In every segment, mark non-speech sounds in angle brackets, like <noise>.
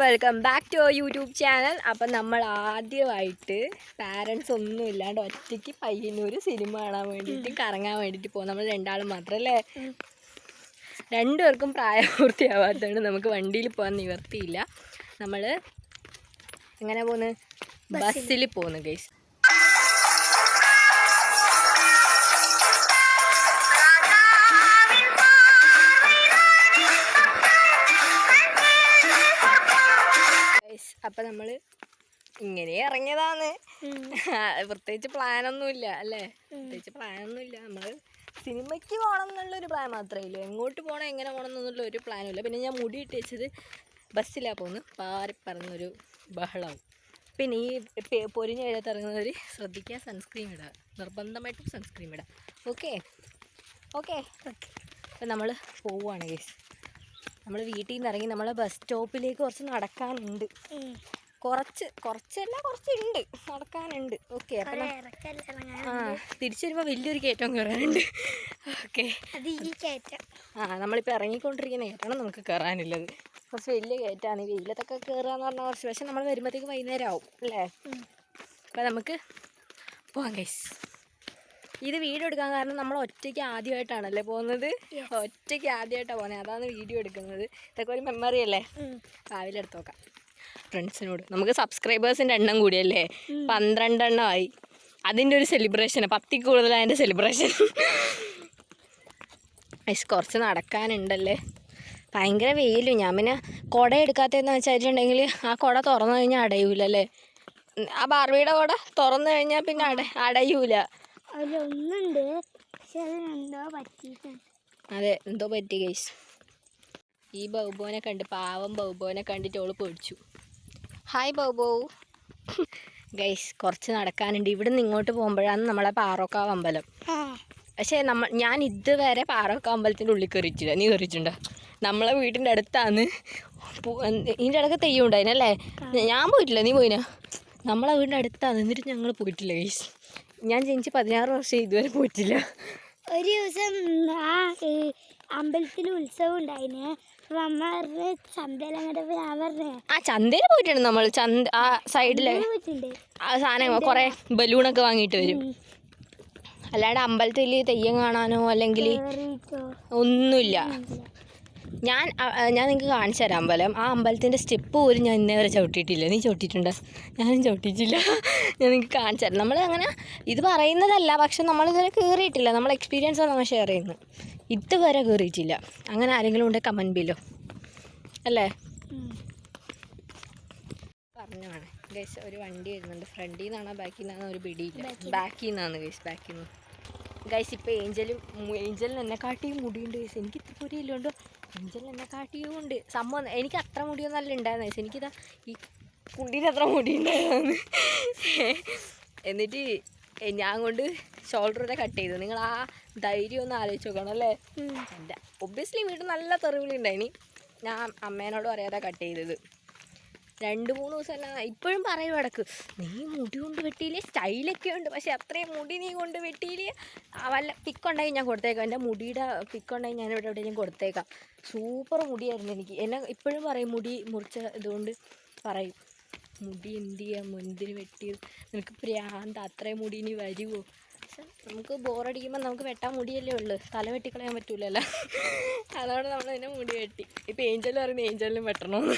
Welcome back to our YouTube channel അപ്പം നമ്മൾ ആദ്യമായിട്ട് പാരൻസ് ഒന്നും ഇല്ലാണ്ട് ഒറ്റയ്ക്ക് പയ്യന്നൂർ സിനിമ കാണാൻ വേണ്ടിയിട്ട് കറങ്ങാൻ വേണ്ടിയിട്ട് പോകും. നമ്മൾ രണ്ടാളും മാത്രമല്ലേ രണ്ടുപേർക്കും പ്രായപൂർത്തിയാവാത്തതുകൊണ്ട് നമുക്ക് വണ്ടിയിൽ പോകാൻ നിവർത്തിയില്ല നമ്മൾ എങ്ങനെ പോകുന്നത് ബസ്സിൽ പോകുന്നു ഗൈസ് <laughs> പ്രത്യേകിച്ച് പ്ലാൻ ഒന്നും ഇല്ല അല്ലേ പ്രത്യേകിച്ച് ഇല്ല നമ്മൾ സിനിമയ്ക്ക് പോകണം എന്നുള്ളൊരു പ്ലാൻ മാത്രമേ ഉള്ളൂ എങ്ങോട്ട് പോകണം എങ്ങനെ പോകണം എന്നുള്ള ഒരു പ്ലാനും ഇല്ല. പിന്നെ ഞാൻ മുടി ഇട്ട് വെച്ചത് ബസ്സിലാണ് പോകുന്നത്. പാറി പറഞ്ഞൊരു ബഹളം പിന്നെ ഈ പൊരിഞ്ഞ എഴുത്ത് ഇറങ്ങുന്നവർ ശ്രദ്ധിക്കുക സൺസ്ക്രീൻ ഇടുക. നിർബന്ധമായിട്ടും സൺസ്ക്രീൻ ഇടുക. ഓക്കെ ഓക്കെ അപ്പം നമ്മൾ പോവുകയാണ് കേസ് നമ്മൾ വീട്ടിൽ നിന്ന് ഇറങ്ങി നമ്മളെ ബസ് സ്റ്റോപ്പിലേക്ക് കുറച്ച് നടക്കാനുണ്ട്. കുറച്ച് കുറച്ചല്ല കുറച്ചുണ്ട്. നടക്കാനുണ്ട്. ഓക്കെ അപ്പം ആ തിരിച്ചു വരുമ്പോൾ വലിയൊരു കയറ്റം കയറാനുണ്ട് ഓക്കെ ആ നമ്മളിപ്പോൾ ഇറങ്ങിക്കൊണ്ടിരിക്കുന്ന കയറ്റാണ് നമുക്ക് കയറാനുള്ളത് കുറച്ച് വലിയ കയറ്റമാണ് ഈ വെയിലത്തൊക്കെ കയറുക എന്ന് പറഞ്ഞാൽ കുറച്ച്. പക്ഷെ നമ്മൾ വരുമ്പോഴത്തേക്ക് വൈകുന്നേരം ആവും അല്ലേ അപ്പം നമുക്ക് പോവാം കൈസ് ഇത് വീഡിയോ എടുക്കാൻ കാരണം നമ്മൾ ഒറ്റയ്ക്ക് ആദ്യമായിട്ടാണല്ലേ പോകുന്നത്? ഒറ്റയ്ക്ക് ആദ്യമായിട്ടാണ് പോകുന്നത്. അതാണ് വീഡിയോ എടുക്കുന്നത്. ഇതൊക്കെ ഒരു മെമ്മറി അല്ലേ? രാവിലെ എടുത്തു നോക്കാം. ഫ്രണ്ട്സിനോട് നമുക്ക് സബ്സ്ക്രൈബേഴ്സിന്റെ എണ്ണം കൂടിയല്ലേ? പന്ത്രണ്ടെണ്ണമായി. അതിന്റെ ഒരു സെലിബ്രേഷൻ പത്തിൽ കൂടുതൽ അതിന്റെ സെലിബ്രേഷൻ ഐസ് കുറച്ച് നടക്കാനുണ്ടല്ലേ? ഭയങ്കര വെയിലും. ഞാൻ പിന്നെ കുട എടുക്കാത്തതെന്ന് വെച്ചിട്ടുണ്ടെങ്കിൽ ആ കുട തുറന്നു കഴിഞ്ഞാൽ അടയൂലല്ലേ? ആ ബാർബിയുടെ കുട തുറന്നു കഴിഞ്ഞാൽ പിന്നെ അട അടയൂല. അതിലൊന്നുണ്ട് പക്ഷെ അതിനെന്തോ പറ്റിയിട്ടുണ്ട്. അതെ എന്തോ പറ്റി ഗൈസ് ഈ ബൗബോനെ കണ്ട് പാവം ബൗബോനെ കണ്ടിട്ട് ഓൾ പേടിച്ചു. ഹായ് ബോബോ ഗൈസ് കുറച്ച് നടക്കാനുണ്ട്. ഇവിടെ നിന്ന് ഇങ്ങോട്ട് പോകുമ്പോഴാണ് നമ്മളെ പാറോക്കാവ് അമ്പലം. പക്ഷേ നമ്മ ഞാൻ ഇതുവരെ പാറോക്കാവ് അമ്പലത്തിന്റെ ഉള്ളിൽ കയറിയിട്ടില്ല. നീ കയറിയിട്ടുണ്ടോ? നമ്മളെ വീട്ടിന്റെ അടുത്താണ്. ഇതിന്റെ ഇടയ്ക്ക് തെയ്യം ഉണ്ടായിനല്ലേ ഞാൻ പോയിട്ടില്ല. നീ പോയിനാ? നമ്മളെ വീടിന്റെ അടുത്താണ്. എന്നിട്ട് ഞങ്ങൾ പോയിട്ടില്ല ഗൈസ് ഞാൻ ജനിച്ച് പതിനാറ് വർഷം ഇതുവരെ പോയിട്ടില്ല. ഒരു ദിവസം അമ്പലത്തിൽ ഉത്സവം ഉണ്ടായിന്. അപ്പൊ അമ്മ പറഞ്ഞ് ചന്തയിൽ അങ്ങോട്ട് പോയി ഞാൻ പറഞ്ഞേ ആ ചന്തയിൽ പോയിട്ടുണ്ട് നമ്മൾ ചന്ത ആ സൈഡിൽ പോയിട്ടുണ്ട്. ആ സാധനം കുറേ ബലൂണൊക്കെ വാങ്ങിട്ട് വരും. അല്ലാണ്ട് അമ്പലത്തിൽ തെയ്യം കാണാനോ അല്ലെങ്കിൽ ഒന്നുമില്ല. ഞാൻ ഞാൻ നിങ്ങൾക്ക് കാണിച്ചു തരാം അമ്പലം ആ അമ്പലത്തിന്റെ സ്റ്റെപ്പ് പോലും ഞാൻ ഇന്നേ വരെ ചവിട്ടിയിട്ടില്ല. നീ ചവിട്ടിയിട്ടുണ്ടോ? ഞാനും ചവിട്ടിയിട്ടില്ല. ഞാൻ നിങ്ങൾക്ക് കാണിച്ചു തരാം. നമ്മൾ അങ്ങനെ ഇത് പറയുന്നതല്ല പക്ഷെ നമ്മളിതുവരെ കയറിയിട്ടില്ല നമ്മൾ എക്സ്പീരിയൻസ് ആണ് നമ്മൾ ഷെയർ ചെയ്യുന്നത്. ഇതുവരെ കയറിയിട്ടില്ല അങ്ങനെ ആരെങ്കിലും ഉണ്ടെങ്കിൽ കമന്റ് ബില്ലോ അല്ലേ? പറഞ്ഞതാണ്. പറഞ്ഞാണ് ഗൈസ് ഒരു വണ്ടി വരുന്നുണ്ട്. ഫ്രണ്ടിൽ നിന്നാണോ ബാക്കിൽ നിന്നാണോ ഒരു പിടിയില്ല. ബാക്കിൽ. നിന്നാണ് ഗൈസ് ബാക്കിൽ നിന്ന്. ഗൈസ് ഇപ്പോൾ ഏഞ്ചലും ഏഞ്ചലിന് എന്നെ കാട്ടിയും മുടിയുണ്ട് ഗൈസ് എനിക്ക് ഇത്ര പൊരിയില്ലോണ്ടോ ഏഞ്ചലിന് എന്നെ കാട്ടിയും ഉണ്ട് സംഭവം എനിക്ക് അത്ര മുടിയൊന്നും അല്ല ഉണ്ടായിരുന്നു എനിക്കിതാ ഈ കുണ്ടീന് അത്ര മുടി ഉണ്ടായിരുന്നു എന്നിട്ട് ഞാൻ കൊണ്ട് ഷോൾഡർ വരെ കട്ട് ചെയ്തു. നിങ്ങൾ ആ ധൈര്യം ഒന്ന് ആലോചിച്ച് നോക്കണം അല്ലേ. എന്റെ ഒബ്വിയസ്ലി വീട്ടിൽ നല്ല തെറിവിളി ഉണ്ടായിനി. ഞാൻ അമ്മേനോട് പറയാതെ കട്ട് ചെയ്തത്. രണ്ട് മൂന്ന് ദിവസം എല്ലാം ഇപ്പോഴും പറയും ഇടയ്ക്ക് നീ മുടി കൊണ്ട് വെട്ടിയില്ലേ? സ്റ്റൈലൊക്കെ ഉണ്ട്. പക്ഷെ അത്രയും മുടി നീ കൊണ്ട് വെട്ടിയില്ലേ? വല്ല പിക്കുണ്ടെങ്കിൽ ഞാൻ കൊടുത്തേക്കാം. എന്റെ മുടിയുടെ പിക്കുണ്ടെങ്കിൽ ഞാൻ ഇവിടെ എവിടെയെങ്കിലും കൊടുത്തേക്കാം. സൂപ്പർ മുടിയായിരുന്നു എനിക്ക്. എന്നെ ഇപ്പോഴും പറയും മുടി മുറിച്ച ഇതുകൊണ്ട് പറയും മുടി എന്ത് ചെയ്യാം? എന്തിന് വെട്ടിയത് നിനക്ക് പ്രാന്ത് അത്രയും മുടി ഇനി വരുമോ നമുക്ക് ബോറടിക്കുമ്പോൾ നമുക്ക് വെട്ടാൻ മുടിയല്ലേ ഉള്ളൂ. തല വെട്ടിക്കളയാൻ പറ്റൂലല്ലോ. അതുകൊണ്ട് നമ്മൾ അതിനെ മുടി വെട്ടി. ഇപ്പം ഏഞ്ചലും പറയുന്നത് ഏഞ്ചലിനും വെട്ടണമെന്ന്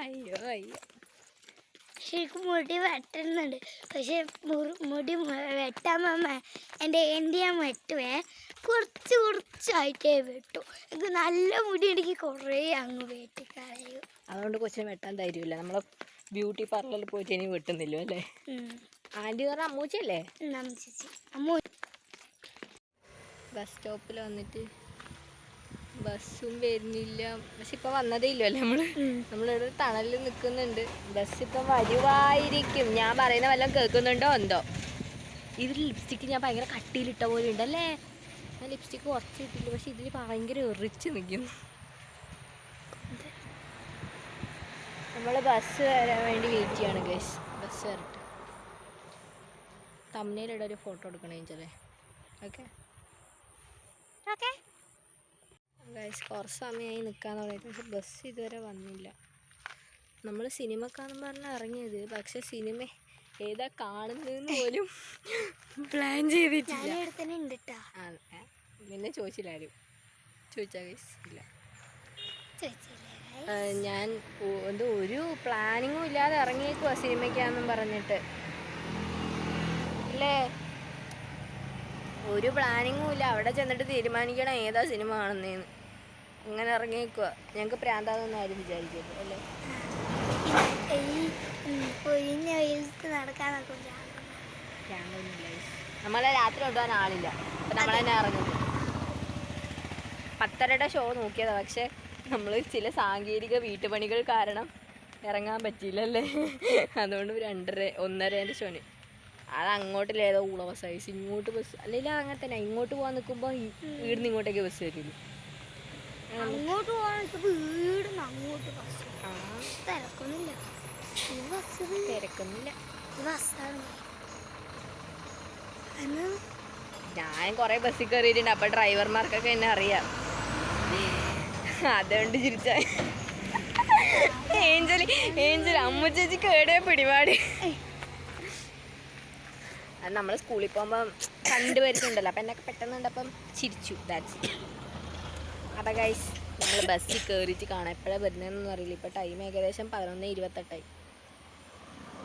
അയ്യോ അയ്യോ. ശരിക്കും മുടി വെട്ടുന്നുണ്ട്. പക്ഷെ മുടി വെട്ടാമ എന്റെ എന്റെ ഞാൻ വെട്ടുവേ. കുറച്ച് കുറച്ചായിട്ടേ വെട്ടു. എനിക്ക് നല്ല മുടി എനിക്ക് കുറേ അങ്ങ് വെട്ടിക്കളയും അതുകൊണ്ട് കൊച്ചിനെ വെട്ടാൻ ധൈര്യമില്ല. നമ്മളെ ബ്യൂട്ടി പാർലറിൽ പോയിട്ട് ഇനി വെട്ടുന്നില്ല അല്ലേ? ആന്റി പറഞ്ഞ അമ്മൂച്ചല്ലേ അമ്മൂച്ചി. അമ്മ ബസ് സ്റ്റോപ്പിൽ വന്നിട്ട് ബസ്സും വരുന്നില്ല. പക്ഷെ ഇപ്പൊ വന്നതേ ഇല്ലല്ലോ നമ്മൾ നമ്മളിവിടെ തണലിൽ നിൽക്കുന്നുണ്ട് ബസ് ഇപ്പം വരുവായിരിക്കും. ഞാൻ പറയുന്ന വല്ലതും കേൾക്കുന്നുണ്ടോ എന്തോ? ഇതിൽ ലിപ്സ്റ്റിക്ക് ഞാൻ ഭയങ്കര കട്ടിയിലിട്ട പോലെ ഉണ്ടല്ലേ? ഞാൻ ലിപ്സ്റ്റിക്ക് കുറച്ച് ഇട്ടില്ല പക്ഷെ ഇതിൽ ഭയങ്കര എറിച്ച് നിൽക്കുന്നു നമ്മൾ ബസ് വരാൻ വേണ്ടി വെയിറ്റ് ചെയ്യാണ് ഗൈസ് ബസ് വരട്ടെ. തമ്മനയിലിടെ ഒരു ഫോട്ടോ എടുക്കണേ ചെറിയ. ഓക്കെ ഓക്കെ ഗൈസ് കുറച്ച് സമയമായി നിൽക്കാൻ തുടങ്ങിയിട്ട് പക്ഷെ ബസ് ഇതുവരെ വന്നില്ല. നമ്മൾ സിനിമ കാണാൻ പറഞ്ഞാൽ ഇറങ്ങിയത് പക്ഷെ സിനിമ ഏതാ കാണുന്നതെന്ന് പോലും പ്ലാൻ ചെയ്തിട്ടില്ല? നിന്നെ ചോദിച്ചില്ല ആരും. ചോദിച്ചാ ഗൈസ് ഇല്ല. ഞാൻ എന്തോ ഒരു പ്ലാനിങ്ങും ഇല്ലാതെ ഇറങ്ങിയേക്കുവാ സിനിമയ്ക്കാന്നും പറഞ്ഞിട്ട്. അല്ലേ? ഒരു പ്ലാനിങ്ങും ഇല്ല. അവിടെ ചെന്നിട്ട് തീരുമാനിക്കണം ഏതാ സിനിമ കാണുന്നതെന്ന് അങ്ങനെ ഇറങ്ങിയേക്കുക ഞങ്ങൾക്ക് പ്രാന്താതൊന്നും ആരും വിചാരിക്കരുത് അല്ലേ. നമ്മളെ രാത്രി കൊണ്ടുപോകാൻ ആളില്ല. അപ്പം നമ്മൾ തന്നെ ഇറങ്ങുന്നു പത്തരയുടെ ഷോ നോക്കിയതാ പക്ഷെ നമ്മൾ ചില സാങ്കേതിക വീട്ടുപണികൾ കാരണം ഇറങ്ങാൻ പറ്റിയില്ലല്ലേ? അതുകൊണ്ട് രണ്ടര ഒന്നരേന്റെ ഷോന് അത് അങ്ങോട്ടില്ല ഏതോ ഉളവ സൈസ് ഇങ്ങോട്ട് ബസ് അല്ലെങ്കിൽ അങ്ങനെ തന്നെ ഇങ്ങോട്ട് പോകാൻ നിൽക്കുമ്പോൾ ഇവിടുന്ന് ഇങ്ങോട്ടേക്ക് ബസ് വരില്ല അങ്ങോട്ട് പോകാൻ വീട് അങ്ങോട്ട് ബസ് തിരക്കൊന്നുമില്ല. ഈ ബസ് തിരക്കൊന്നുമില്ല. ഈ ബസ്സാണ് ഞാൻ കുറേ ബസ്സിൽ കയറിയിട്ടുണ്ട് അപ്പൊ ഡ്രൈവർമാർക്കൊക്കെ എന്നെ അറിയാം. അതുകൊണ്ട് ചിരിച്ച. ഏഞ്ചലി ഏഞ്ചലി അമ്മ ചേച്ചി കേടേ പിടിപാട്. അത് നമ്മൾ സ്കൂളിൽ പോകുമ്പോൾ കണ്ടുവരുന്നുണ്ടല്ലോ. അപ്പം എന്നൊക്കെ പെട്ടെന്ന് കണ്ടപ്പം ചിരിച്ചു. ദാറ്റ്സ് അപ്പം ഗൈസ് നമ്മൾ ബസ്സിൽ കയറിയിട്ട് കാണാം. എപ്പോഴാണ് വരുന്നതെന്നൊന്നും അറിയില്ല. ഇപ്പം ടൈം ഏകദേശം പതിനൊന്ന് ഇരുപത്തെട്ടായി.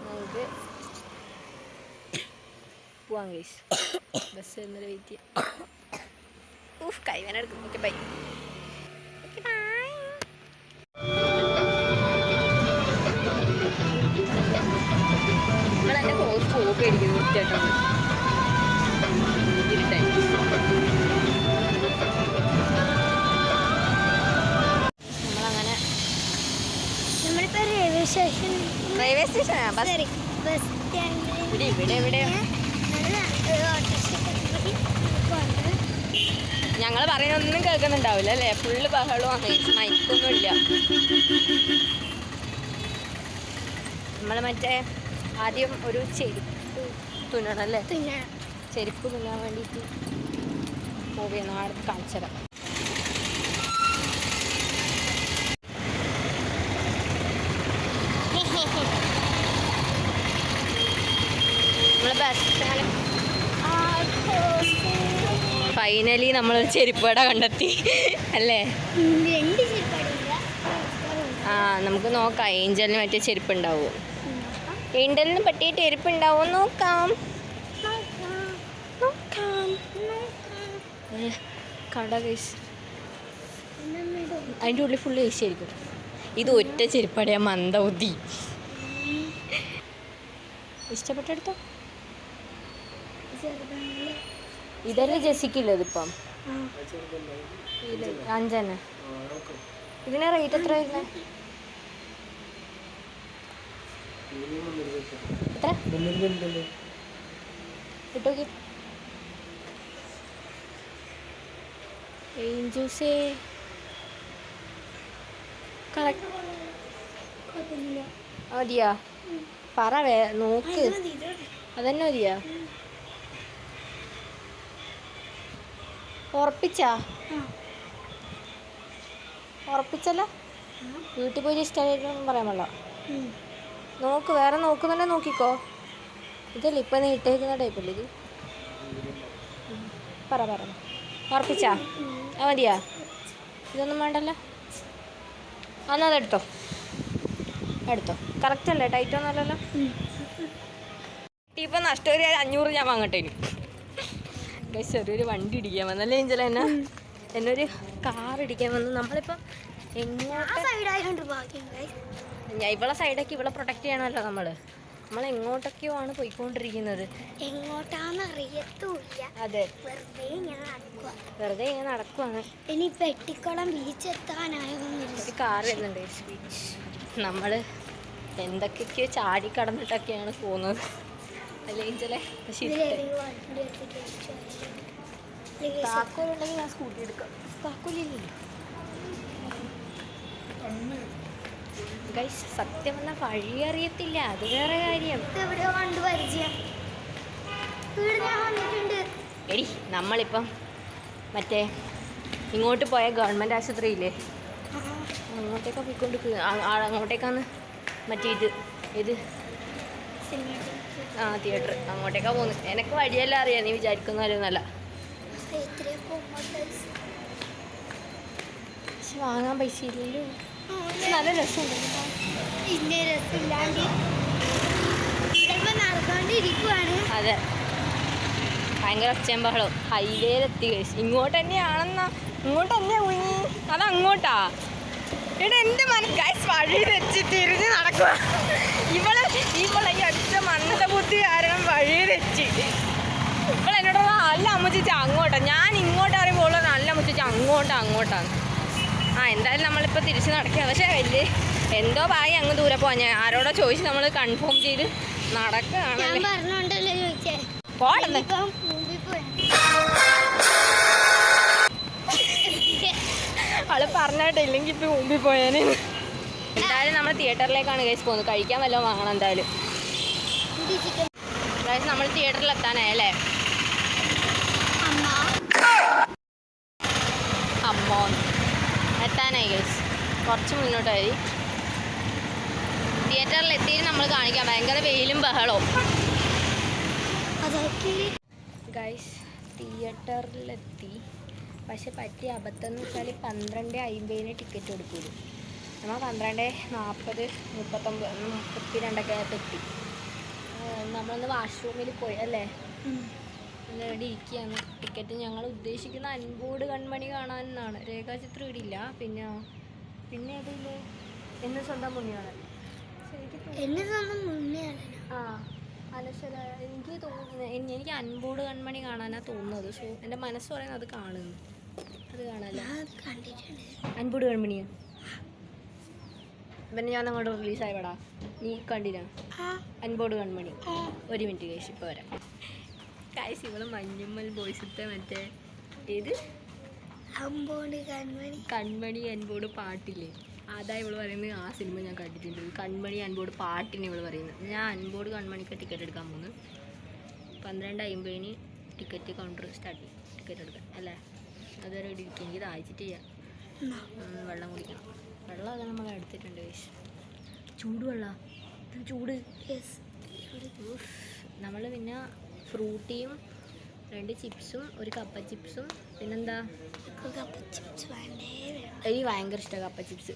നമുക്ക് പോവാം ഗൈസ് ബസ് വരുന്നൊരു വെയിറ്റ് ചെയ്യാം. ഊഫ് കൈവനെടുക്കും ഓക്കെ ബൈ ഓക്കെ ബൈ നമ്മളെന്നെ കോസ് കോപ്പി അടിക്കുന്നു ചേട്ടൻ ഞങ്ങൾ പറയുന്നൊന്നും കേൾക്കുന്നുണ്ടാവില്ല അല്ലേ? ഫുള്ള് ബഹളമാണ് മയക്കൊന്നുമില്ല നമ്മൾ മറ്റേ ആദ്യം ഒരു ചെരുപ്പ് തുന്നണം അല്ലേ? ചെരുപ്പ് തുന്നാൻ വേണ്ടിയിട്ട് പോവുകയാണ് നാളെ കാണിച്ചത് നമ്മൾ ബസ് ഫൈനലി നമ്മൾ ചെരുപ്പട കണ്ടെത്തി. അല്ലേ? ആ നമുക്ക് നോക്കാം. ഏഞ്ചലിന് മറ്റേ ചെരുപ്പ് ഉണ്ടാവും ഏഞ്ചലിന് പറ്റിയ ചെരുപ്പ് ഉണ്ടാവും നോക്കാം. നോക്കാം. കട കൈസ് അതിന്റെ ഉള്ളിൽ ഫുള്ള് ഏസി ആയിരിക്കും. ഇത് ഒറ്റ ചെരുപ്പടയാ മന്ദബുദ്ധി. ഇഷ്ടപ്പെട്ടെടുത്തോ? ഇതല്ലേ ജെസിക്കുള്ളത് ഇപ്പം? അഞ്ചെണ്ണ ഇതിന് റേറ്റ് എത്ര വരുന്നത് എത്ര? കറക്റ്റ് മതിയാ? പറ വേ നോക്ക്. അതന്നെ മതിയാ? ഉറപ്പിച്ചാ? ഉറപ്പിച്ചല്ല? വീട്ടിൽ പോയി ഇഷ്ടമായിട്ടൊന്നും പറയാൻ പാടില്ല. നോക്ക് വേറെ നോക്കുന്നുണ്ടെ നോക്കിക്കോ. ഇതല്ലേ ഇപ്പം നീ ഇട്ടേക്കുന്ന ടൈപ്പല്ലേ ഇത്? പറ പറ. ഉറപ്പിച്ചാ? ആ മതിയാ? ഇതൊന്നും വേണ്ടല്ലോ. എന്നാൽ അതെടുത്തോ എടുത്തോ? കറക്റ്റ് അല്ലേ? ടൈറ്റ് ഒന്നുമല്ലല്ലോ ഇപ്പം നഷ്ടം ഒരു അഞ്ഞൂറ് ഞാൻ വാങ്ങട്ടെ ഇനി. ഗൈസ് ചെറിയൊരു വണ്ടി ഇടിക്കാൻ വന്നല്ലേ ഏഞ്ചല എന്നെ എന്നൊരു കാർ ഇടിക്കാൻ വന്നു. നമ്മളിപ്പം. ഞാൻ ഇവളെ സൈഡൊക്കെ ഇവളെ പ്രൊട്ടക്ട് ചെയ്യണമല്ലോ നമ്മൾ. നമ്മൾ എങ്ങോട്ടൊക്കെയോ ആണ് പോയിക്കൊണ്ടിരിക്കുന്നത്? എങ്ങോട്ടാന്ന് അറിയത്തൂല്ല അതെ. വെറുതെ നടക്കുക വെറുതെ ഇങ്ങനെ നടക്കുവാണ്. ഇനി പെട്ടിക്കുളം ബീച്ച് എത്താനായൊന്നും കാർ വരുന്നുണ്ട്. നമ്മൾ എന്തൊക്കെയൊക്കെയോ ചാടി കടന്നിട്ടൊക്കെയാണ് പോകുന്നത്. അല്ലെങ്കിൽ ചില പക്ഷേ ഇതിലേതെങ്കിലും വണ്ടി എടുത്തിട്ട് വെച്ചോ. അല്ലെങ്കിൽ താക്കോലുണ്ടെങ്കിൽ ഞാൻ സ്കൂട്ടി എടുക്കാം. താക്കോലില്ലല്ലോ ഗൈസ് സത്യം പറഞ്ഞാൽ വഴി അറിയത്തില്ല. അത് വേറെ കാര്യം. എവിടെയോ കണ്ട് പരിചയം? എടി നമ്മളിപ്പം മറ്റേ ഇങ്ങോട്ട് പോയ ഗവൺമെന്റ് ആശുപത്രിയില്ലേ? അങ്ങോട്ടേക്കാ പോയിക്കൊണ്ട് അങ്ങോട്ടേക്കാന്ന് മറ്റേ ഇത് ഇത് ആ തിയേറ്റർ. അങ്ങോട്ടേക്കാ പോകുന്നത് എനിക്ക് വഴിയെല്ലാം അറിയാം. നീ വിചാരിക്കുന്നവരൊന്നല്ല പക്ഷെ വാങ്ങാൻ പൈസ ഇല്ലല്ലോ നല്ല രസമുണ്ട് പിന്നെ രസമില്ലാണ്ട്. ചിലപ്പോ നടന്നുകൊണ്ടിരിക്കുവാണ്. അതെ. ഭയങ്കര ഒച്ചയും ബഹളവും. ഹൈവേയിലെത്തി കഴിച്ചു ഇങ്ങോട്ട് തന്നെയാണെന്നാ ഇങ്ങോട്ട് തന്നെയാ കുഞ്ഞി. അത് അങ്ങോട്ടാ എടാ എന്റെ മനക്കായ് വഴി തെറ്റി തിരിഞ്ഞ് നടക്കുക ഇവൾ ഇവളെ ഈ ഒറ്റ മന്ദബുദ്ധി കാരണം വഴി തെറ്റി. ഇവൾ അല്ല അമ്മച്ചിച്ച് അങ്ങോട്ടാ. ഞാൻ ഇങ്ങോട്ട് അറിയുമ്പോൾ നല്ല അമ്മച്ചിച്ച് അങ്ങോട്ടാ അങ്ങോട്ടാണ് ആ എന്തായാലും നമ്മളിപ്പോൾ തിരിച്ച് നടക്കുക പക്ഷേ വലിയ എന്തോ ഭായി അങ്ങ് ദൂരെ പോവാൻ ഞാൻ ആരോടോ ചോദിച്ച് നമ്മൾ കൺഫേം ചെയ്ത് നടക്കുകയാണ് പോയി ആൾ പറഞ്ഞിട്ട് ഇല്ലെങ്കിൽ ഇപ്പൊ മുമ്പിൽ പോയാന്. എന്തായാലും നമ്മൾ തിയേറ്ററിലേക്കാണ് കേസ് പോകുന്നത്. കഴിക്കാൻ വല്ലതും വാങ്ങണം എന്തായാലും. നമ്മൾ തിയേറ്ററിൽ എത്താനായല്ലേ അമ്മ അമ്മോ എത്താനായി കേസ് കുറച്ച് മുന്നോട്ടായി. തിയേറ്ററിൽ എത്തിയിട്ട് നമ്മൾ കാണിക്കാം. ഭയങ്കര വെയിലും ബഹളവും. ഗൈസ് തിയേറ്ററിലെത്തി പക്ഷെ പറ്റിയ അബദ്ധം എന്ന് വെച്ചാൽ പന്ത്രണ്ട് അമ്പതിന് ടിക്കറ്റ് കൊടുക്കൂലു. നമ്മൾ പന്ത്രണ്ട് നാൽപ്പത് മുപ്പത്തൊമ്പത് മുപ്പത്തി രണ്ടൊക്കെ ആയപ്പോൾ എത്തി. നമ്മളൊന്ന് വാഷ്റൂമിൽ പോയി അല്ലേ? ഇവിടെ ഇരിക്കുകയാണ് ടിക്കറ്റ് ഞങ്ങൾ ഉദ്ദേശിക്കുന്ന അൻപോട് കൺമണി കാണാനെന്നാണ് രേഖാചിത്രം ഇവിടെ ഇല്ല. പിന്നെ പിന്നെ അതിൽ എന്ന് സ്വന്തം മുന്നിയാണ് എന്നെ സ്വന്തം മുന്നിയാണ് ആ അലശ്വര എനിക്ക് തോന്നുന്നു എനിക്ക് അൻപോട് കൺമണി കാണാനാ തോന്നുന്നത്. സോ എന്റെ മനസ്സ് പറയുന്നത് അത് കാണുന്നു. അത് കാണാല്ല അൻപോട് കൺമണിയാ. പിന്നെ ഞാൻ അങ്ങോട്ട് റിലീസായി പടാ നീ കണ്ടില്ല? ആ. അൻപോട് കൺമണി. ഒരു മിനിറ്റ് കഴിച്ച് ഇപ്പോൾ വരാം. കായ്സ് ഇവൾ മഞ്ഞുമ്മൽ ബോയ്സത്തെ മറ്റേ ഏത്? കൺമണി. അൻപോട് പാട്ടില്ലേ? അതാ ഇവൾ പറയുന്നത്. ആ സിനിമ ഞാൻ കണ്ടിട്ടുണ്ട്. കൺമണി അൻപോട് പാട്ടിന് ഇവൾ പറയുന്നത്. ഞാൻ അൻപോട് കൺമണിക്ക് ടിക്കറ്റ് എടുക്കാൻ പോകുന്നു പന്ത്രണ്ട് അമ്പതിന് ടിക്കറ്റ് കൗണ്ടർ സ്റ്റാർട്ട് ചെയ്യും. ടിക്കറ്റ് എടുക്കാൻ. അല്ലേ? അതുവരെ ഇവിടെ ഇരിക്കും. എനിക്ക് ദാഹിച്ചിട്ട് ചെയ്യാം. വെള്ളം കുടിക്കണം. വെള്ളം വെള്ളമൊക്കെ നമ്മൾ എടുത്തിട്ടുണ്ട് വേശ് ചൂട് വെള്ളം? ഇത് ചൂട്? യെസ് നമ്മൾ പിന്നെ ഫ്രൂട്ടിയും രണ്ട് ചിപ്സും ഒരു കപ്പ ചിപ്സും. പിന്നെന്താ? കപ്പ ചിപ്സ് എനിക്ക് ഭയങ്കര ഇഷ്ടമാണ് കപ്പ ചിപ്സ്.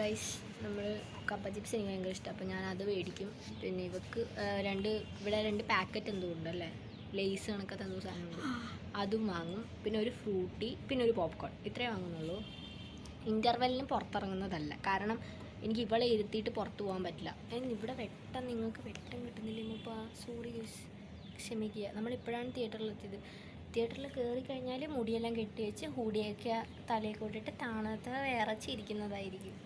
ഗൈസ് നമ്മൾ കപ്പ ചിപ്സ് എനിക്ക് ഭയങ്കര ഇഷ്ടം. അപ്പോൾ ഞാൻ അത് മേടിക്കും. പിന്നെ ഇവക്ക് രണ്ട് ഇവിടെ രണ്ട് പാക്കറ്റ് എന്തോ ഉണ്ടല്ലേ? ലേസ് കണക്കത്തെ എന്തോ സാധനമുണ്ട് അതും വാങ്ങും. പിന്നെ ഒരു ഫ്രൂട്ടി പിന്നെ ഒരു പോപ്കോൺ. ഇത്രേ വാങ്ങുന്നുള്ളൂ. ഇന്റർവെല്ലിന് പുറത്തിറങ്ങുന്നതല്ല. കാരണം എനിക്ക് ഇവളെ ഇരുത്തിയിട്ട് പുറത്ത് പോകാൻ പറ്റില്ല. ഇവിടെ വെട്ടം. നിങ്ങൾക്ക് വെട്ടം കിട്ടുന്നില്ല ഇപ്പോൾ സോറി ഗൈസ് ക്ഷമിക്കുക. നമ്മളിപ്പോഴാണ് തിയേറ്ററിലെത്തിയത്. തിയേറ്ററിൽ കയറി കഴിഞ്ഞാൽ മുടിയെല്ലാം കെട്ടി വെച്ച് ഹൂടിയൊക്കെ തലയിൽ കൂട്ടിട്ട് താണത്ത് വിറച്ചിരിക്കുന്നതായിരിക്കും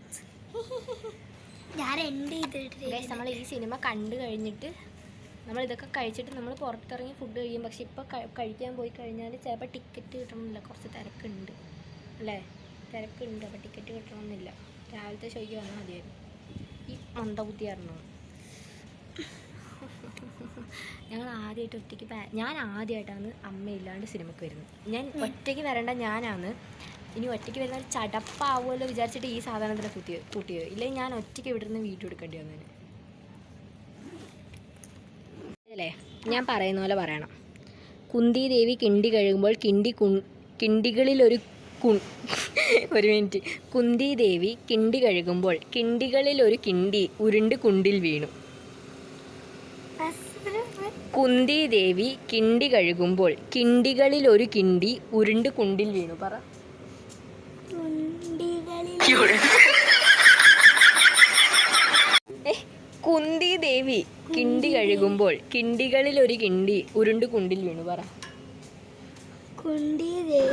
ഞാൻ എന്റെ ചെയ്തിട്ട് ഗൈസ് നമ്മൾ ഈ സിനിമ കണ്ടു കഴിഞ്ഞിട്ട് നമ്മൾ ഇതൊക്കെ കഴിച്ചിട്ട് നമ്മൾ പുറത്തിറങ്ങി ഫുഡ് കഴിയും. പക്ഷെ ഇപ്പോൾ കഴിക്കാൻ പോയി കഴിഞ്ഞാൽ ചിലപ്പോൾ ടിക്കറ്റ് കിട്ടണമെന്നില്ല. കുറച്ച് തിരക്കുണ്ട്. അല്ലേ? തിരക്കുണ്ട്. അപ്പോൾ ടിക്കറ്റ് കിട്ടണമെന്നില്ല. രാവിലത്തെ ഷോയ്ക്ക് വന്നാൽ മതിയായിരുന്നു. ഈ മന്ദബുദ്ധി കാരണം ഞങ്ങൾ ആദ്യമായിട്ട് ഒറ്റയ്ക്ക് ഞാൻ ആദ്യമായിട്ടാണ് അമ്മയില്ലാണ്ട് സിനിമയ്ക്ക് വരുന്നത്. ഞാൻ ഒറ്റയ്ക്ക് വരേണ്ട ഞാനാണ്. ഇനി ഒറ്റയ്ക്ക് വരുന്ന ചടപ്പാവുമല്ലോ വിചാരിച്ചിട്ട് ഈ സാധനത്തിന് കൂട്ടിയത് കൂട്ടിയത് ഇല്ലെങ്കിൽ ഞാൻ ഒറ്റയ്ക്ക് ഇവിടെ നിന്ന് വീഡിയോ എടുക്കേണ്ടി വന്നേനെ അല്ലേ? ഞാൻ പറയുന്ന പോലെ പറയണം. കുന്തി ദേവി കിണ്ടി കഴുകുമ്പോൾ കിണ്ടി കു കിണ്ടികളിലൊരു കുൺ <laughs> ഒരു മിനിറ്റ്. കുന്തി ദേവി കിണ്ടി കഴുകുമ്പോൾ കിണ്ടികളിൽ ഒരു കിണ്ടി ഉരുണ്ട് കുണ്ടിൽ വീണു. കുന്തി ദേവി കിണ്ടി കഴുകുമ്പോൾ കിണ്ടികളിൽ ഒരു കിണ്ടി ഉരുണ്ട് കുണ്ടിൽ വീണു. പറ. കുന്തി ദേവി കിണ്ടി കഴുകുമ്പോൾ കിണ്ടികളിൽ ഒരു കിണ്ടി ഉരുണ്ട് കുണ്ടിൽ വീണു. പറ. കുണ്ടി ദേവി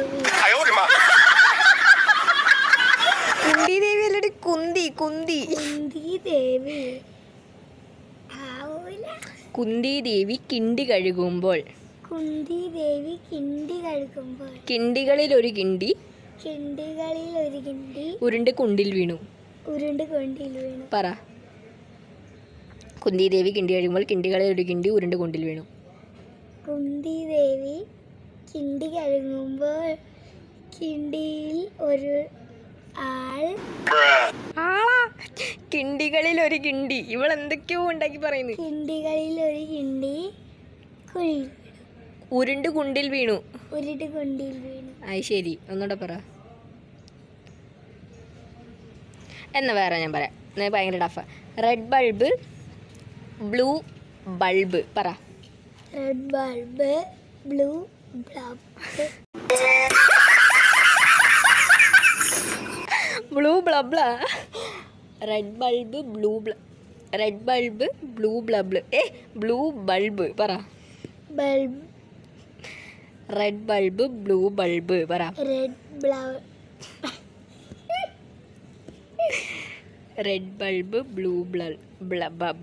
കുന്തി ദേവി അല്ലടി കുന്തി കുന്തി. കുന്തി ദേവി ആവൂല കുന്തി ദേവി കിണ്ടി കഴുകുമ്പോൾ. കുന്തി ദേവി കിണ്ടി കഴുകുമ്പോൾ. കിണ്ടികളിൽ ഒരു കിണ്ടി. കിണ്ടികളിൽ ഒരു കിണ്ടി. ഉരുണ്ട് കുണ്ടിൽ വീണു. ഉരുണ്ട് കുണ്ടിൽ വീണു. പറ. കുന്തി ദേവി കിണ്ടി കഴുകുമ്പോൾ കിണ്ടികളിൽ ഒരു കിണ്ടി ഉരുണ്ട് കുണ്ടിൽ വീണു. കുന്തി ദേവി കിണ്ടി കഴുകുമ്പോൾ കിണ്ടിയിൽ ഒരു ആൾ. ആളാ? കിണ്ടികളിൽ ഒരു കിണ്ടി. ഇവൾ എന്തൊക്കെയോ ഉണ്ടാക്കി പറയുന്നു. കിണ്ടികളിൽ ഒരു കിണ്ടി കുഴി ഉരുണ്ട് കുണ്ടിൽ വീണു. ഉരുണ്ട് കുണ്ടിൽ വീണു. അത് ശരി. ഒന്നുകൂടെ പറ. എന്നാ വേറെ ഞാൻ പറയാം. ഭയങ്കര tough red bulb blue bulb പറ. Red bulb blue bulb blue ബ്ലബ്ല red bulb blue red bulb blue ബ്ലബ് ഏ ബ്ലൂ ബൾബ് പറ. Bulb red bulb blue bulb പറ. Red blue red bulb blue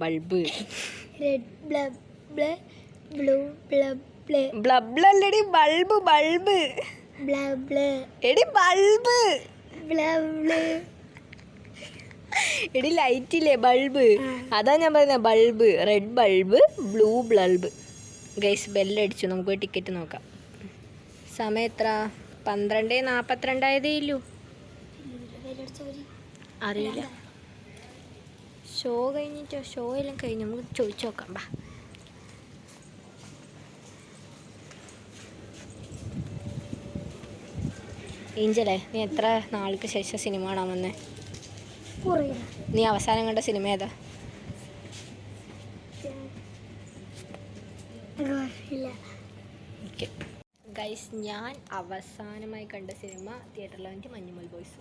bulb red blue ബ്ലബ് ബ്ലബ്ലല്ലടി bulb bulb എടി bulb എടി light ഇല്ലേ? Bulb. അതാ ഞാൻ പറയുന്നത് bulb. Red bulb blue bulb. Guys ബെല്ലടിച്ചു നമുക്ക് ടിക്കറ്റ് നോക്കാം. സമയം എത്ര? പന്ത്രണ്ട് നാൽപ്പത്തിരണ്ടായതേ ഇല്ലൂ. അറിയില്ല. ഷോ കഴിഞ്ഞിട്ടോ? ഷോ എല്ലാം കഴിഞ്ഞ്. നമുക്ക് ചോദിച്ചു നോക്കാം. ബാ. ഏഞ്ചലേ നീ എത്ര നാൾക്ക് ശേഷം സിനിമ കാണാൻ വന്നേ? നീ അവസാനം കണ്ട സിനിമ ഏതാ? ഗൈസ് ഞാൻ അവസാനമായി കണ്ട സിനിമ തിയേറ്ററിൽ വന്നിട്ട് മഞ്ഞുമൽ ബോയ്സ്.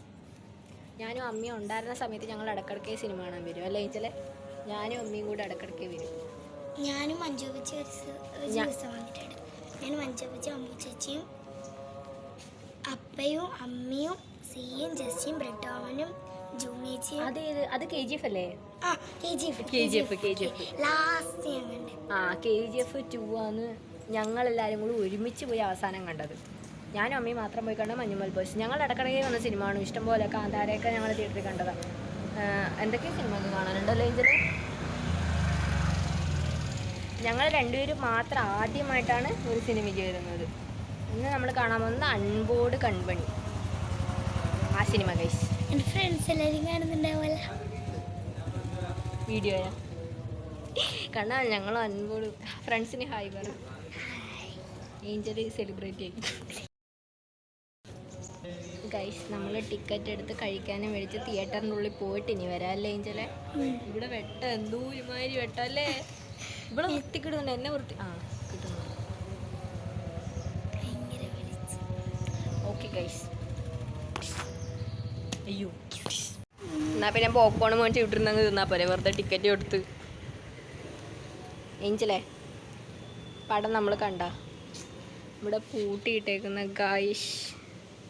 ഞാനും അമ്മയും ഉണ്ടായിരുന്ന സമയത്ത് ഞങ്ങൾ ഇടക്കിടക്ക് സിനിമ കാണാൻ വരും. അല്ലേ ഏഞ്ചലെ? ഞാനും അമ്മയും കൂടെ ഇടക്കിടക്ക് വരും. ഞാനും മഞ്ജു വന്നിട്ടുണ്ട്. ഞാൻ മഞ്ജു അമ്മു ചേച്ചിയും അപ്പയും അമ്മയും സിയും ജസ്സിയും ബ്രെഡോമനും ജൂണിയേച്ചിയും അത് ഏത്? അത് കെ ജി എഫ് അല്ലേ? ആ K G F KGF, KGF. Last ഞാൻ ആ കെ ജി എഫ് ടു ആണ് ഞങ്ങളെല്ലാവരും കൂടി ഒരുമിച്ച് പോയി അവസാനം കണ്ടത്. ഞാനും അമ്മയും മാത്രം പോയി കണ്ട മഞ്ഞുമൽ ബോയ്സ്. ഞങ്ങൾ ഇടക്കിടയ്ക്ക് വന്ന സിനിമയാണ്. ഇഷ്ടംപോലെ കാന്താരയൊക്കെ ഞങ്ങൾ തിയേറ്ററിൽ കണ്ടതാണ് എന്തൊക്കെ സിനിമ കാണാനുണ്ടല്ലോ ഏഞ്ചൽ? ഞങ്ങൾ രണ്ടുപേരും മാത്രം ആദ്യമായിട്ടാണ് ഒരു സിനിമയ്ക്ക് വരുന്നത്. ഇന്ന് നമ്മൾ കാണാൻ പോകുന്നത് അൺബോർഡ് കൺപണി. ആ സിനിമ കൈസ് എന്റെ ഫ്രണ്ട്സ് എല്ലാവരും കാണുന്നുണ്ടാവുമല്ലോ. വീഡിയോയാ കണ്ടാ ഞങ്ങൾ അൺബോർഡ്. ഫ്രണ്ട്സിന് ഹായ് പറ. ഏഞ്ചൽ സെലിബ്രേറ്റ് ചെയ്യും. ഗൈസ് നമ്മൾ ടിക്കറ്റ് എടുത്ത് കഴിക്കാനും മേടിച്ച് തിയേറ്ററിന്റെ ഉള്ളിൽ പോയിട്ട് ഇനി വരാല്ലേ ഏഞ്ചലെ ഇവിടെ വെട്ട എന്തോ ഒരുമാതിരി വെട്ടല്ലേ? ഇവിടെ <laughs> വൃത്തിക്കിടുന്നുണ്ട് എന്നെ വൃത്തി ആ. ഗൈസ് അയ്യോ. എന്നാ പിന്നെ പോപ്കോൺ മേടിച്ച് ഇട്ടിരുന്നങ്ങ് തിന്നാ പോരെ. വെറുതെ ടിക്കറ്റ് കൊടുത്ത് എഞ്ചിലേ പടം നമ്മൾ കണ്ട? ഇവിടെ പൂട്ടിയിട്ടേക്കുന്ന ഗായിഷ്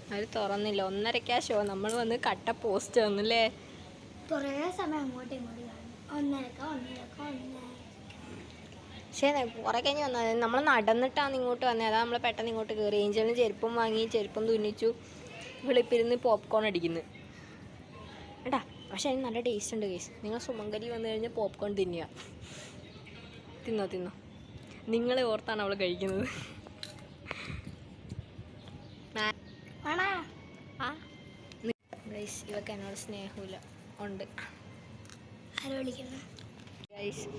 അവർ തുറന്നില്ല. ഒന്നരക്കാ ഷോ നമ്മൾ വന്ന് കട്ട പോസ്റ്റ് വന്നല്ലേ കുറേ സമയം അങ്ങോട്ടും ഇങ്ങോട്ടും ഒന്നരക്ക ഒന്നരക്ക ഒന്നര പക്ഷേ കുറേ കഴിഞ്ഞ് വന്നത് നമ്മൾ നടന്നിട്ടാണ് ഇങ്ങോട്ട് വന്നത് അതാ നമ്മൾ പെട്ടെന്ന് ഇങ്ങോട്ട് കയറി ഏഞ്ചലിന് ചെരുപ്പും വാങ്ങി ചെരുപ്പും തുന്നിച്ചു. വിളിപ്പിരുന്ന് പോപ്കോൺ അടിക്കുന്നു. കേട്ടാ പക്ഷേ അതിന് നല്ല ടേസ്റ്റ് ഉണ്ട് കേസ് നിങ്ങൾ സുമങ്കരി വന്നു കഴിഞ്ഞാൽ പോപ്കോൺ തിന്നുക. തിന്നോ തിന്നോ. നിങ്ങളെ ഓർത്താണ് അവൾ കഴിക്കുന്നത്. മാ- ആണാ? ആ. ഗൈസ് ഇവക്ക് എന്നോട് സ്നേഹമില്ല. ഉണ്ട്. ആരോ വിളിക്കുന്ന?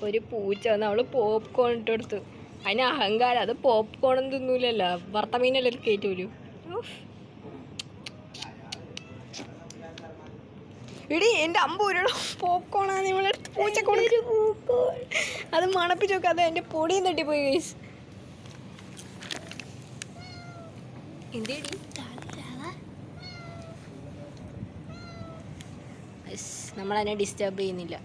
ഒരു പൂച്ച വന്ന് അവൾ പോപ്കോൺ ഇട്ട് കൊടുത്തു. അതിന് അഹങ്കാരം. അത് പോപ്കോൺ ഒന്നും തിന്നൂലല്ലോ. കയറ്റി കയറ്റൂലു ഇടി എന്റെ അമ്പൂരോ പോപ്കോണാണ് ഇവളെ പൂച്ച കൊടുക്കും. അത് മണപ്പിച്ച് നോക്കാം അത് എന്റെ പൊടിയും തട്ടിപ്പോയി ഗൈസ് എന്തേടി നമ്മളതിനെ ഡിസ്റ്റർബ് ചെയ്യുന്നില്ല.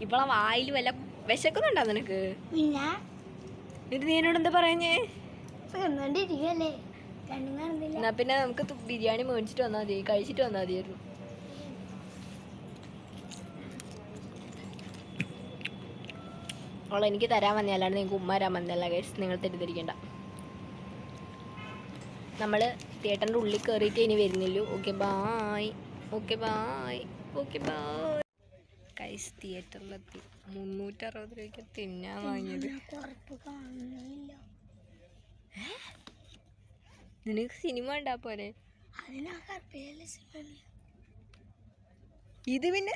ഇവളെ വായിൽ വല്ല വിശക്കുന്നുണ്ടോ നിനക്ക്? എന്നിട്ട് നീ എന്നോട് എന്താ കാണുന്നില്ല എന്നാ പിന്നെ നമുക്ക് ബിരിയാണി മേടിച്ചിട്ട് വന്നാൽ മതി കഴിച്ചിട്ട് വന്നാൽ മതിയായിരുന്നു അവൾ എനിക്ക് തരാൻ വന്നേ അല്ലാണ്ട് നിങ്ങൾക്ക് ഉമ്മ തരാൻ വന്നല്ല കഴിച്ച് നിങ്ങൾ തെറ്റിദ്ധരിക്കണ്ട. നമ്മൾ തിയേറ്ററിന്റെ ഉള്ളിൽ കയറിയിട്ട് ഇനി വരുന്നില്ലു okay bye okay bye okay bye guys തിയേറ്ററിലെത്തി മുന്നൂറ്ററുപത് രൂപയ്ക്ക് തിന്നാൻ വാങ്ങിയത്. നിനക്ക് സിനിമ ഉണ്ടാ പോലെ ഇത് പിന്നെ?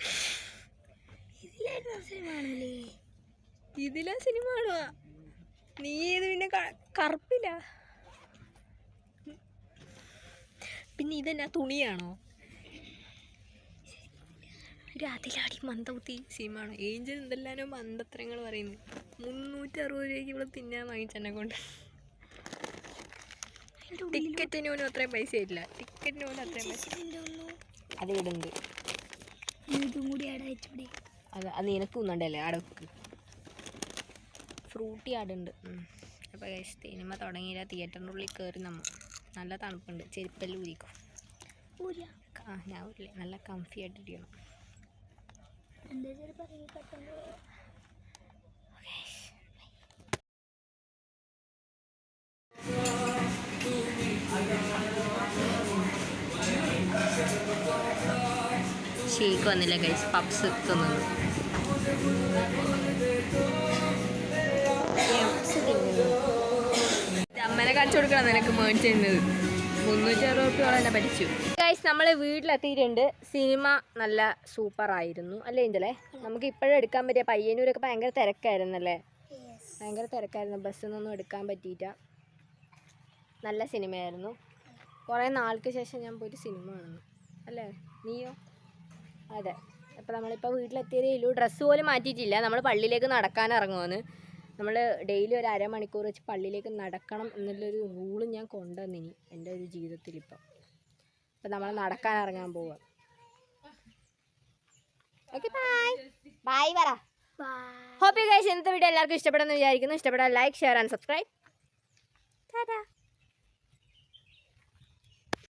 ഇതിലാ സിനിമ കാണുക. നീ ഇത് പിന്നെ കറുപ്പില്ല പിന്നെ ഇതെന്നാ തുണിയാണോ? ഒരു അതിലാടി മന്ദബുദ്ധി സിനിമയാണ് ഏഞ്ചൽ എന്തെല്ലാനോ മന്ദത്രങ്ങൾ പറയുന്നു. മുന്നൂറ്റി അറുപത് രൂപയ്ക്ക് ഇവിടെ തിന്നാൻ വാങ്ങിച്ചെന്നെ കൊണ്ട്. ടിക്കറ്റിന് പോലും അത്രയും പൈസ ഇല്ല ടിക്കറ്റിന് പോലും അത്രയും പൈസ. അത് ഇടുന്നുണ്ട് ഇതും കൂടി ആടെ അത് അത് നിനക്ക് ഒന്നുണ്ടല്ലേ അവിടെ വെക്ക്. ഫ്രൂട്ടി ആടുണ്ട്. അപ്പോൾ സിനിമ തുടങ്ങിയില്ല. തിയേറ്ററിന്റെ ഉള്ളിൽ കയറി നമ്മൾ നല്ല തണുപ്പുണ്ട്. ചെരുപ്പെല്ലാം ഊരിക്കും? ഊരാ ആ ഞാൻ ഊരില്ലേ? നല്ല കംഫി ആയിട്ട് ഇരിക്കണം. എന്താ പറയും പെട്ടെന്ന് ഷേക്ക് വന്നില്ല ഗൈസ് പപ്സ് തിന്നുന്നു അമ്മനെ കാണിച്ചു കൊടുക്കണം നിനക്ക് മേടിച്ചു തരുന്നത് മുന്നൂറ്റി അറുപത് രൂപയോളം എന്നെ പഠിച്ചു ഗൈസ് നമ്മൾ വീട്ടിലെത്തിയിട്ടുണ്ട്. സിനിമ നല്ല സൂപ്പർ ആയിരുന്നു അല്ലേ ഇഞ്ചലേ നമുക്ക് ഇപ്പോഴും എടുക്കാൻ പറ്റിയ പയ്യന്നൂരൊക്കെ ഭയങ്കര തിരക്കായിരുന്നല്ലേ? ഭയങ്കര തിരക്കായിരുന്നു. ബസ്സിൽ നിന്നൊന്നും എടുക്കാൻ പറ്റിയിട്ട നല്ല സിനിമയായിരുന്നു. കുറേ നാൾക്ക് ശേഷം ഞാൻ പോയിട്ട് സിനിമ കാണുന്നു. അല്ലേ? നീയോ? അതെ. അപ്പോൾ നമ്മളിപ്പോൾ വീട്ടിലെത്തിയതേ ഉള്ളൂ. ഡ്രസ്സ് പോലും മാറ്റിയിട്ടില്ല. നമ്മൾ പള്ളിയിലേക്ക് നടക്കാൻ ഇറങ്ങുമെന്ന് നമ്മൾ ഡെയിലി ഒരു അരമണിക്കൂർ വെച്ച് പള്ളിയിലേക്ക് നടക്കണം എന്നുള്ളൊരു റൂൾ ഞാൻ കൊണ്ടുവന്നിനി എന്റെ ഒരു ജീവിതത്തിൽ ഇപ്പം അപ്പം നമ്മൾ നടക്കാൻ ഇറങ്ങാൻ പോവാം. ഓക്കെ ബൈ ബൈ പറ. ഹോപ്പ് യു ഗൈസ് ഇന്നത്തെ വീഡിയോ എല്ലാവർക്കും ഇഷ്ടപ്പെടുമെന്ന് വിചാരിക്കുന്നു. ഇഷ്ടപ്പെട്ടാൽ like share and subscribe Tata